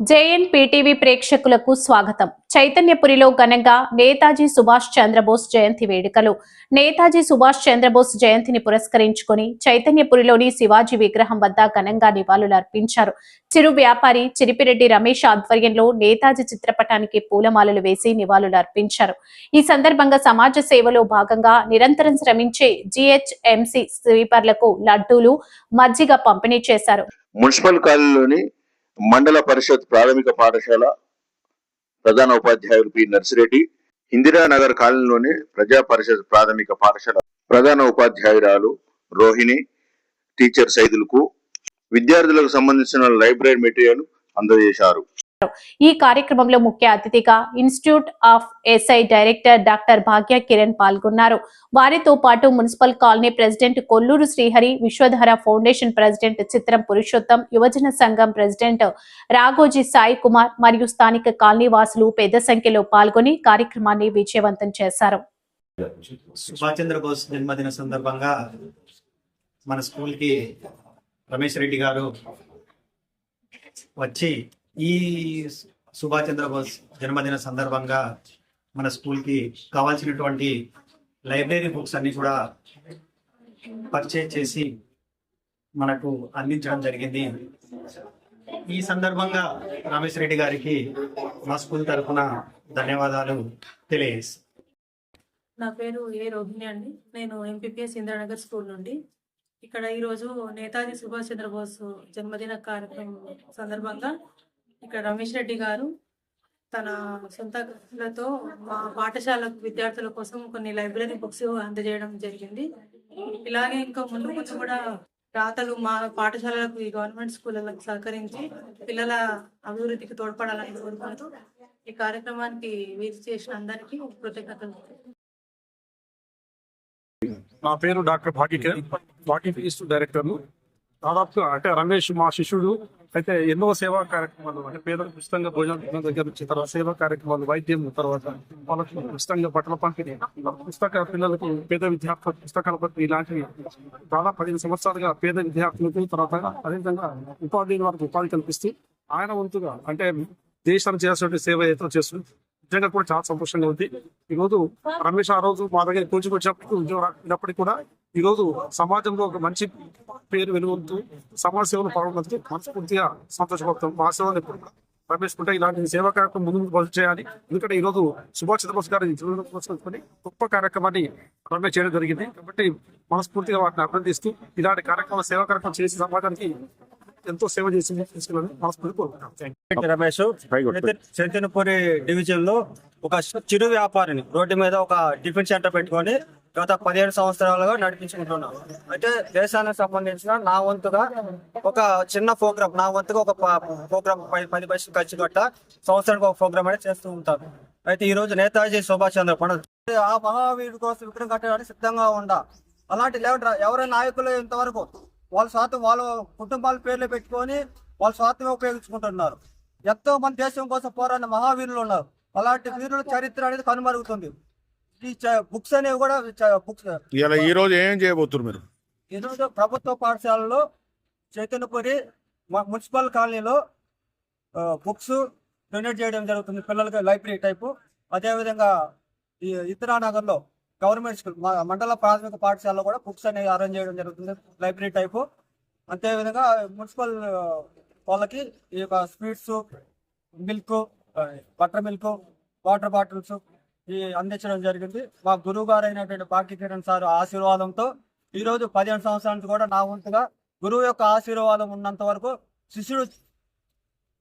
JN PTV ప్రేక్షకులకు స్వాగతం. చైతన్యపురిలో ఘనంగా నేతాజీ సుభాష్ చంద్రబోస్ జయంతి వేడుకలు. నేతాజీ సుభాష్ చంద్రబోస్ జయంతిని పురస్కరించుకొని చైతన్యపురిలోని శివాజీ విగ్రహం వద్ద ఘనంగా నివాళులు అర్పించారు. చిరు వ్యాపారి చిరిపిరెడ్డి రమేష్ ఆధ్వర్యంలో నేతాజీ చిత్రపటానికి పూలమాలలు వేసి నివాళులు అర్పించారు. ఈ సందర్భంగా సమాజ సేవలో భాగంగా నిరంతరం శ్రమించే జిహెచ్ఎంసి స్వీపర్లకు లడ్డూలు మజ్జిగ పంపిణీ చేశారు. మున్సిపల్ కాలనీలోని మండల పరిషత్ ప్రాథమిక పాఠశాల ప్రధాన ఉపాధ్యాయులు పి నర్సిరెడ్డి ఇందిరానగర్ కాలనీలోని ప్రజా పరిషత్ ప్రాథమిక పాఠశాల ప్రధాన ఉపాధ్యాయురాలు రోహిణి టీచర్ సైదులకు విద్యార్థులకు సంబంధించిన లైబ్రరీ మెటీరియల్ అందజేశారు. ఈ కార్యక్రమంలో ముఖ్య అతిథిగా institute of SI director doctor Bhagya Kiran పాల్గొన్నారు. వారితో పాటు municipal colony president Kolluru Srihari Vishwadhara foundation president Chitram Purushottam యువజన సంఘం ప్రెసిడెంట్ రాఘోజీ సాయి కుమార్ మరియు స్థానిక కాలనీ వాసులు పెద్ద సంఖ్యలో పాల్గొని కార్యక్రమాన్ని విజయవంతం చేశారు. సుభాష్ చంద్రబోస్ జన్మదిన సందర్భంగా మన స్కూల్కి రమేష్ రెడ్డి గారు వచ్చి ఈ సుభాష్ చంద్రబోస్ జన్మదిన సందర్భంగా మన స్కూల్కి కావాల్సినటువంటి లైబ్రరీ బుక్స్ అన్ని కూడా పర్చేజ్ చేసి మనకు అందించడం జరిగింది. ఈ సందర్భంగా రమేష్ రెడ్డి గారికి మా స్కూల్ తరఫున ధన్యవాదాలు తెలియజేస్తాను నా పేరు ఏ రోహిణి అండి. నేను ఎంపీపీఎస్ ఇందిరానగర్ స్కూల్ నుండి. ఇక్కడ ఈరోజు నేతాజీ సుభాష్ చంద్రబోస్ జన్మదిన కార్యక్రమం సందర్భంగా ఇక్కడ రమేష్ రెడ్డి గారు తన సొంత ఖర్చులతో మా పాఠశాల విద్యార్థుల కోసం కొన్ని లైబ్రరీ బుక్స్ అందజేయడం జరిగింది. ఇలాగే ఇంకా ముందు ముందు కూడా రాతలు మా పాఠశాలలకు ఈ గవర్నమెంట్ స్కూళ్ళకు సహకరించి పిల్లల అభివృద్ధికి తోడ్పడాలని కోరుకుంటూ ఈ కార్యక్రమానికి వీలు చేసిన అందరికీ కృతజ్ఞతలు. నా పేరు డాక్టర్ భాగ్యకిరణ్. భాగ్య డైరెక్టర్ను. దాదాపుగా అంటే రమేష్ మా శిష్యుడు అయితే ఎన్నో సేవా కార్యక్రమాలు అంటే పేదలకు ఉచితంగా భోజనం దగ్గర నుంచి తర్వాత సేవా కార్యక్రమాలు వైద్యం తర్వాత వాళ్ళకు ఉచితంగా బట్టల పంపిణీ. పుస్తక పిల్లలకు పేద విద్యార్థులకు పుస్తకాల పంపిణీ ఇలాంటివి. దాదాపు పదిహేను సంవత్సరాలుగా పేద విద్యార్థులకు తర్వాత అదేవిధంగా ఉపాధి వారికి ఉపాధి కల్పిస్తూ ఆయన వంతుగా అంటే దేశానికి చేసినటువంటి సేవ ఏదో చేస్తుంది నిజంగా కూడా చాలా సంతోషంగా ఉంది. ఈ రోజు రమేష్ ఆ రోజు మా దగ్గర కోచింగ్ వచ్చినప్పుడు ఉద్యోగం రాకపోయినప్పటికీ కూడా ఈ రోజు సమాజంలో ఒక మంచి పేరు వెలుగొందుతూ సమాజ సేవలు పాల్గొన్నందుకు మనస్ఫూర్తిగా సంతోషపడతాం మా సేవలు ఎప్పుడు కూడా రమేష్ కుంటే ఇలాంటి సేవా కార్యక్రమం ముందు ముందు చేయాలి ఎందుకంటే ఈ రోజు సుభాష్ చంద్రబోస్ గారి కోసం గొప్ప కార్యక్రమాన్ని రమేష్ చేయడం జరిగింది. కాబట్టి మనస్ఫూర్తిగా వాటిని అభినందిస్తూ ఇలాంటి కార్యక్రమం సేవా కార్యక్రమం చేసి సమాజానికి ఎంతో సేవ చేసి తీసుకుని మనస్ఫూర్తి కోరుకుంటాం రమేష్. చైతన్యపురి డివిజన్లో ఒక చిరు వ్యాపారిని రోడ్డు మీద ఒక టిఫిన్ సెంటర్ పెట్టుకొని గత పదిహేడు సంవత్సరాలుగా నడిపించుకుంటున్నాం. అయితే దేశానికి సంబంధించిన నా వంతుగా ఒక చిన్న ప్రోగ్రామ్ నా వంతుగా ఒక ప్రోగ్రామ్ పది పైసలు ఖర్చు కట్ట సంవత్సరానికి ఒక ప్రోగ్రామ్ అనేది చేస్తూ ఉంటాను అయితే ఈ రోజు నేతాజీ సుభాష్ చంద్ర పండుగ ఆ మహావీరుడు కోసం విగ్రహం కట్టడానికి సిద్ధంగా ఉండా. అలాంటి లేవట ఎవరైనా నాయకులు ఇంతవరకు వాళ్ళ స్వార్థం వాళ్ళ కుటుంబాల పేర్లు పెట్టుకొని వాళ్ళ స్వార్థమే ఉపయోగించుకుంటున్నారు. ఎంతో మంది దేశం కోసం పోరాడిన మహావీరులు ఉన్నారు. అలాంటి వీరుల చరిత్ర అనేది కనుమరుగుతుంది బుక్స్ అనేవి కూడా బుక్స్ ఇలా ఈ రోజు ఏం చేయబోతున్నారు మీరు? ఈరోజు ప్రభుత్వ పాఠశాలలో చైతన్యపురి మ- మున్సిపల్ కాలనీలో బుక్స్ డొనేట్ చేయడం జరుగుతుంది పిల్లలకి లైబ్రరీ టైపు. అదేవిధంగా ఈ ఇందిరానగర్లో గవర్నమెంట్ స్కూల్ మా మండల ప్రాథమిక పాఠశాలలో కూడా బుక్స్ అనేవి అరేంజ్ చేయడం జరుగుతుంది లైబ్రరీ టైపు. అంతేవిధంగా మున్సిపల్ వాళ్ళకి ఈ యొక్క sweets milk butter milk water bottles ఈ అందించడం జరిగింది. మా గురువు గారు అయినటువంటి భాగ్య కిరణ్ సార్ ఆశీర్వాదంతో ఈరోజు పదిహేను సంవత్సరానికి కూడా నా వంతుగా గురువు యొక్క ఆశీర్వాదం ఉన్నంత వరకు శిష్యుడు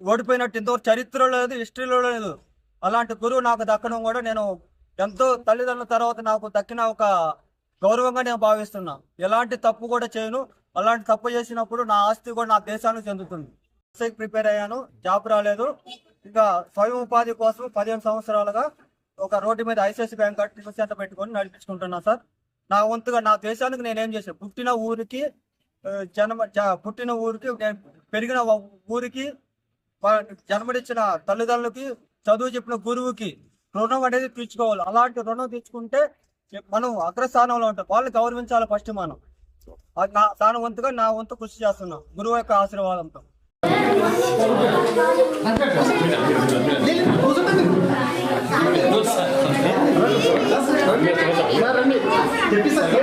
ఓడిపోయినట్టు ఇంతవరకు చరిత్రలో లేదు హిస్టరీలో లేదు. అలాంటి గురువు నాకు దక్కడం కూడా నేను ఎంతో తల్లిదండ్రుల తర్వాత నాకు దక్కిన ఒక గౌరవంగా నేను భావిస్తున్నా. ఎలాంటి తప్పు కూడా చేయను. అలాంటి తప్పు చేసినప్పుడు నా ఆస్తి కూడా నా దేశానికి చెందుతుంది. ప్రిపేర్ అయ్యాను. జాబ్ రాలేదు. ఇంకా స్వయం ఉపాధి కోసం పదిహేను సంవత్సరాలుగా ఒక రోడ్డు మీద ఐసిఐసి బ్యాంక్ టిఫిన్ సెంటర్ పెట్టుకొని నడిపించుకుంటున్నా సార్. నా వంతుగా నా దేశానికి నేనేం చేశాను? పుట్టిన ఊరికి జన్మ పుట్టిన ఊరికి నేను పెరిగిన ఊరికి జన్మనిచ్చిన తల్లిదండ్రులకి చదువు చెప్పిన గురువుకి రుణం అనేది తీర్చుకోవాలి. అలాంటి రుణం తీర్చుకుంటే మనం అగ్రస్థానంలో ఉంటాం. వాళ్ళు గౌరవించాలి ఫస్ట్ మనం. నా దాని వంతుగా నా వంతు కృషి చేస్తున్నాం. గురువు యొక్క ఆశీర్వాదంతో. Tapi saya